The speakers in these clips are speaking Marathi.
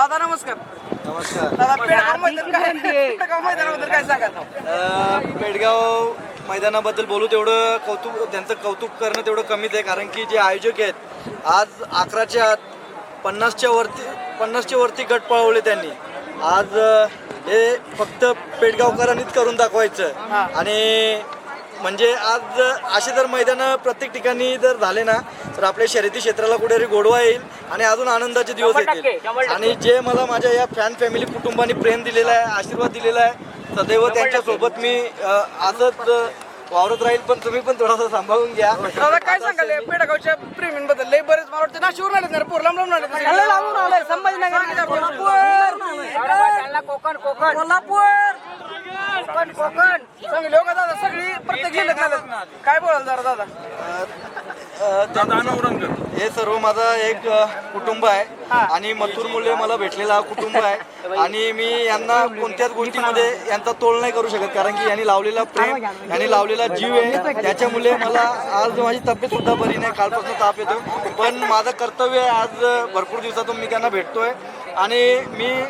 दादा नमस्कार. नमस्कार. दादा पेडगाव मैदान काय? पेडगाव मैदानाबद्दल काय सांगाल? अ, पेडगाव मैदानाबद्दल बोलू तेवढं कौतुक त्यांचं कौतुक करणं तेवढं कमीच आहे कारण की जे आयोजक आहेत आज अकराच्या आत पन्नासच्या वरती पन्नासच्या वरती गट पळवले त्यांनी. आज अ, हे फक्त पेडगावकरांनीच करून दाखवायचं. आणि म्हणजे आज असे जर मैदानं प्रत्येक ठिकाणी जर झाले ना तर आपल्या शर्यती क्षेत्राला कुठेतरी गोडवा येईल आणि अजून आनंदाचे दिवस येतील. आणि जे मला माझ्या या फॅन फॅमिली कुटुंबाने प्रेम दिलेला आहे आशीर्वाद दिलेला आहे सदैव त्यांच्यासोबत मी अ, वावरत राहील पण तुम्ही पण थोडासा सांभाळून घ्या. दादा काय सांगाल पेडगावच्या प्रेमींबद्दल लय बरेच मला वाटतं. नाशिवरून आले ना पोर लांब लांब आले लांबून आले संभाजीनगर कोकण कोकण. कोल्हापूर. कोकण कोकण. चांगले हो का दादा? सगळी प्रत्येक जिल्ह्यात. काय बोलाल जरा दादा? त्यां- हे सर्व माझं एक अ, कुटुंब आहे. आणि मथुर मुले मला भेटलेला हा कुटुंब आहे. आणि मी यांना कोणत्याच गोष्टीमध्ये यांचा तोल नाही करू शकत. कारण की यांनी लावलेला प्रेम यांनी लावलेला जीव आहे. त्याच्यामुळे मला आज माझी तब्येत सुद्धा बरी नाही. कालपासून ताप येतो पण माझं कर्तव्य आहे आज अ, भरपूर दिवसातून मी त्यांना भेटतोय. आणि मी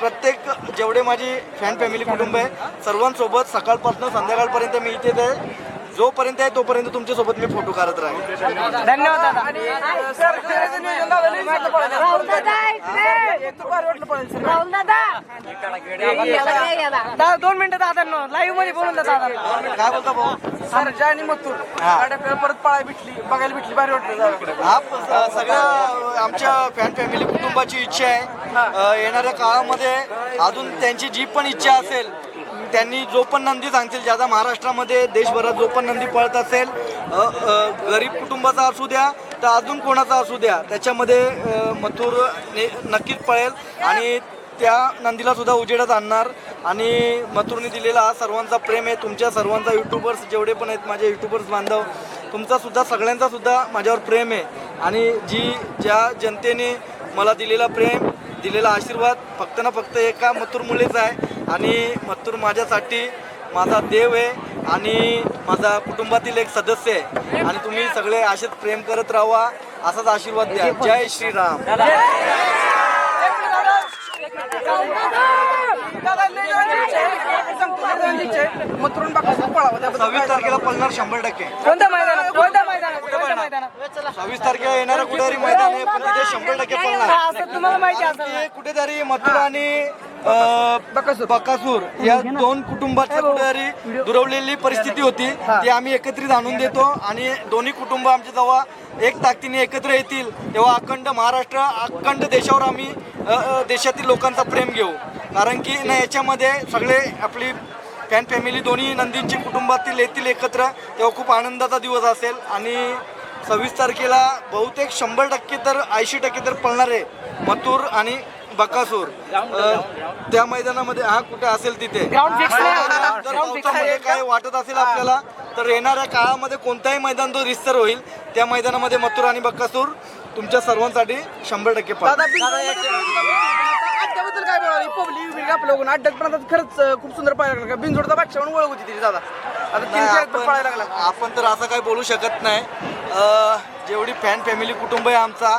प्रत्येक जेवढे माझी फॅन फॅमिली कुटुंब आहे सर्वांसोबत सकाळपासून संध्याकाळपर्यंत मी इथेच आहे. जोपर्यंत आहे तोपर्यंत तुमच्यासोबत मी फोटो काढत राहील धन्यवाद दादा. सर दादा सर. दोन मिनिटं दादा लाईव्हमध्ये बोलून दादा काय बोलता भाऊ? आणि मथुर. गाडी आपल्याला परत पळायला भेटली बघायला भेटली भारी वाटलं हा प- सगळ्या आमच्या फॅन फॅमिली कुटुंबाची इच्छा आहे. अ, येणाऱ्या काळामध्ये अजून त्यांची जी पण इच्छा असेल त्यांनी जो पण नंदी सांगतील ज्यादा महाराष्ट्रामध्ये देशभरात जो पण नंदी पळत असेल गरीब कुटुंबाचा असू द्या तर अजून कोणाचा असू द्या त्याच्यामध्ये मथुर नक्कीच पळेल आणि त्या नंदीला सुद्धा उजेडात आणणार. आणि मथुरने दिलेला हा सर्वांचा प्रेम आहे. तुमच्या सर्वांचा युट्यूबर्स जेवढे पण आहेत माझे युट्यूबर्स बांधव तुमचा सुद्धा सगळ्यांचा सुद्धा माझ्यावर प्रेम आहे. आणि जी ज्या जनतेने मला दिलेला प्रेम दिलेला आशीर्वाद फक्त ना फक्त एका मथुरमुळेच आहे. आणि मथुर माझ्यासाठी माझा देव आहे आणि माझा कुटुंबातील एक सदस्य आहे. आणि तुम्ही सगळे असेच प्रेम करत राहा असाच आशीर्वाद द्या. जय श्रीराम. सव्वीस तारखेला पळणार शंभर टक्के. सव्वीस तारखेला येणारं कुठेतरी मैदान आहे पण तिथे शंभर टक्के पळणार. की कुठेतरी मथुरा आणि बकासूर. या दोन कुटुंबाची कुठेतरी दुरवलेली परिस्थिती होती ती आम्ही एकत्रित आणून देतो आणि दोन्ही कुटुंब आमच्या जेव्हा एक ताकदीने एकत्र येतील तेव्हा अखंड महाराष्ट्र अखंड देशावर आम्ही देशातील लोकांचा प्रेम घेऊ. कारण की ना याच्यामध्ये सगळे आपली फॅन फॅमिली दोन्ही नंदींची कुटुंबातील येतील एकत्र तेव्हा खूप आनंदाचा दिवस असेल. आणि सव्वीस तारखेला बहुतेक शंभर टक्के तर ऐंशी टक्के तर पळणार आहे मथुर आणि बकासूर. अ, त्या मैदानामध्ये हा कुठे असेल तिथे. जर पावसामध्ये काय वाटत असेल आपल्याला तर येणाऱ्या काळामध्ये कोणताही मैदान जो रिस्तर होईल. त्या मैदानामध्ये मथुर आणि बकासूर तुमच्या सर्वांसाठी शंभर टक्के दादा पाळणार. अड्ड्याबद्दल काय बोलावं? पब्लिक बिग आपल्या बघून अड्ड्यात पण आता खरंच अं, खूप सुंदर पाहायला लागला. बिनजोडचा बादशाह म्हणून ओळख होती तिची दादा. आता तीन नाही, चार आपण पळायला लागला. आपण तर असं काही बोलू शकत नाही. अ, जेवढी फॅन फॅमिली कुटुंब आहे आमचा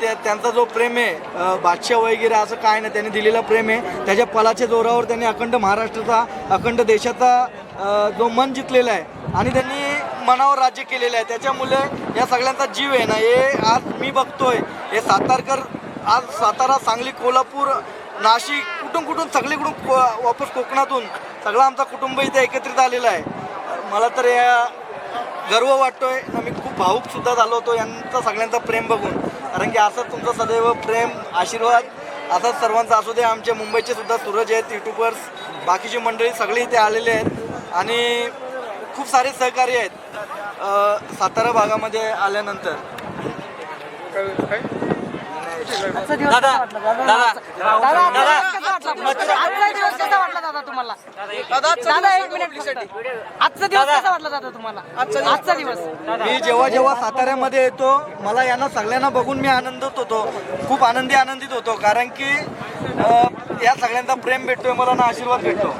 त्या त्यांचा जो प्रेम आहे बादशाह वगैरे असं काय नाही त्यांनी दिलेला प्रेम आहे. त्याच्या पलाच्या जोरावर त्यांनी अखंड महाराष्ट्राचा अखंड देशाचा जो मन जिंकलेला आहे आणि त्यांनी मनावर राज्य केलेलं आहे. त्याच्यामुळे या सगळ्यांचा जीव आहे ना हे आज मी बघतोय. हे सातारकर आज सातारा सांगली कोल्हापूर नाशिक कुठून कुठून सगळीकडून वापस कोकणातून सगळा आमचा कुटुंब इथे एकत्रित आलेला आहे. मला तर या गर्व वाटतोय. आणि मी भाऊक सुद्धा झालो होतो यांचा सगळ्यांचा प्रेम बघून. कारण की असंच तुमचं सदैव प्रेम आशीर्वाद असंच सर्वांचा असू दे आमचे मुंबईचे सुद्धा सूरज आहेत युट्यूबर्स बाकीची मंडळी सगळी इथे आलेले आहेत. आणि खूप सारे सहकारी आहेत. सातारा भागामध्ये आल्यानंतर. दादा दादा? आजचा दिवस कसा वाटला दादा तुम्हाला? दादा एक मिनिट फक्त. आजचा दिवस कसा वाटला दादा तुम्हाला? आजचा दिवस. मी जेव्हा जेव्हा साताऱ्यामध्ये येतो मला यांना सगळ्यांना बघून मी आनंदित होतो. खूप आनंदी आनंदित होतो कारण की या सगळ्यांचा प्रेम भेटतोय मला ना आशीर्वाद भेटतो.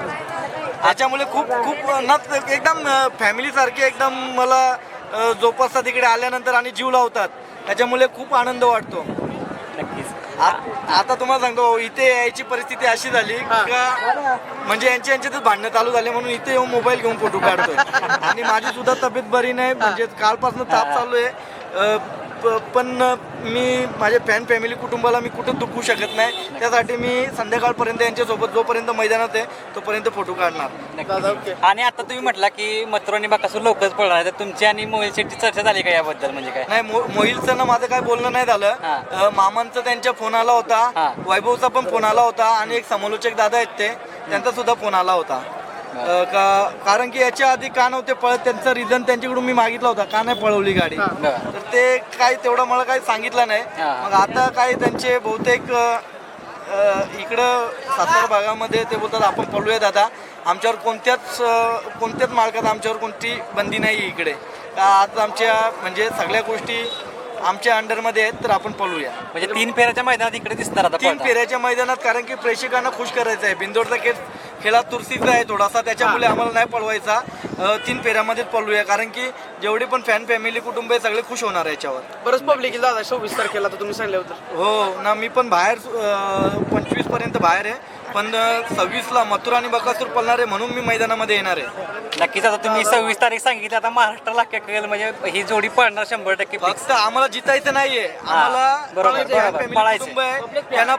त्याच्यामुळे खूप खूप ना एकदम फॅमिलीसारखे एकदम मला जोपासतात तिकडे आल्यानंतर आणि जीव लावतात. त्याच्यामुळे खूप आनंद वाटतो. नक्कीच. आ- आता तुम्हाला सांगतो इथे यायची परिस्थिती अशी झाली का म्हणजे यांच्या यांच्यातच भांडणं चालू झाले म्हणून इथे येऊन मोबाईल घेऊन फोटो काढतोय. आणि माझी सुद्धा तब्येत बरी नाही म्हणजे कालपासून ताप चालू आहे. अ, प- पण मी माझ्या फॅन फॅमिली कुटुंबाला मी कुठं दुखवू शकत नाही. त्यासाठी मी संध्याकाळपर्यंत यांच्यासोबत जोपर्यंत मैदानात आहे तोपर्यंत फोटो काढणार. आणि आता तुम्ही म्हटला की आणि बाकासूर लवकरच पळणार आहे. तर तुमची आणि मोहिल शेट्टी चर्चा झाली का याबद्दल म्हणजे काय? नाही मो- मोहिलचं ना माझं काय बोलणं नाही झालं. अ, मामांचा त्यांच्या फोन आला होता. हा. वैभवचा पण फोन आला होता. आणि एक समालोचक दादा आहेत ते त्यांचा सुद्धा फोन आला होता. अ, का- कारण की याच्या आधी का नव्हते पळत त्यांचा रिझन त्यांच्याकडून मी मागितला होता का नाही पळवली गाडी. तर ते काय तेवढं मला काही सांगितलं नाही हा. मग आता काय त्यांचे बहुतेक अ, अ, इकडं सातारा भागामध्ये ते बोलतात आपण पळूया दादा आमच्यावर कोणत्याच अ, कोणत्याच मार्गात आमच्यावर कोणती बंदी नाही आहे इकडे का आज आमच्या म्हणजे सगळ्या गोष्टी आमच्या अंडरमध्ये आहेत तर आपण पळूया म्हणजे तीन फेऱ्याच्या मैदानात इकडे दिसणार आता तीन पळताना. फेऱ्याच्या मैदानात कारण की प्रेक्षकांना खुश करायचं आहे बिंदोडचा खेळ खेळा तुरसीचा आहे थोडासा त्याच्यामुळे आम्हाला नाही पळवायचा. तीन फेऱ्यामध्येच पळूया कारण की जेवढी पण फॅन फॅमिली कुटुंब आहे सगळे खुश होणार आहे याच्यावर. बरंच पब्लिक दादा सव्वीस तारखेला तर तुम्ही सांगले होतं हो ना मी पण बाहेर पंचवीसपर्यंत बाहेर आहे. पण सव्वीस ला मथुर आणि बकासूर पळणार आहे म्हणून मी मैदानामध्ये येणार आहे नक्कीच आता तुम्ही सव्वीस तारीख सांगितली आता महाराष्ट्राला अख्ख्या कळेल म्हणजे ही जोडी पळणार शंभर टक्के. फक्त आम्हाला जितायचं नाहीये आम्हाला बरोबर, fan बरोबर. family पळायचंय. कुटुंब आहे त्यांना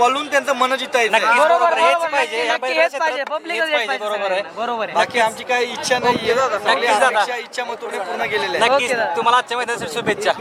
पळून त्यांचं मन जितायचं नक्कीच आहे. बरोबर बरोबर, हेच बरोबर, पाहिजे या नक्की बैलगाडी हेच पाहिजे, क्षेत्रात public हेच हेच पाहिजे पाहिजे बरोबर आहे सगळ्यांना. बरोबर आहे बाकी आमची काही इच्छा नाहीये सगळी नक्कीच दादा. इच्छा मथुरने पूर्ण केलेल्या आहेत नक्कीच दादा. तुम्हाला आजच्या मैदानासाठी शुभेच्छा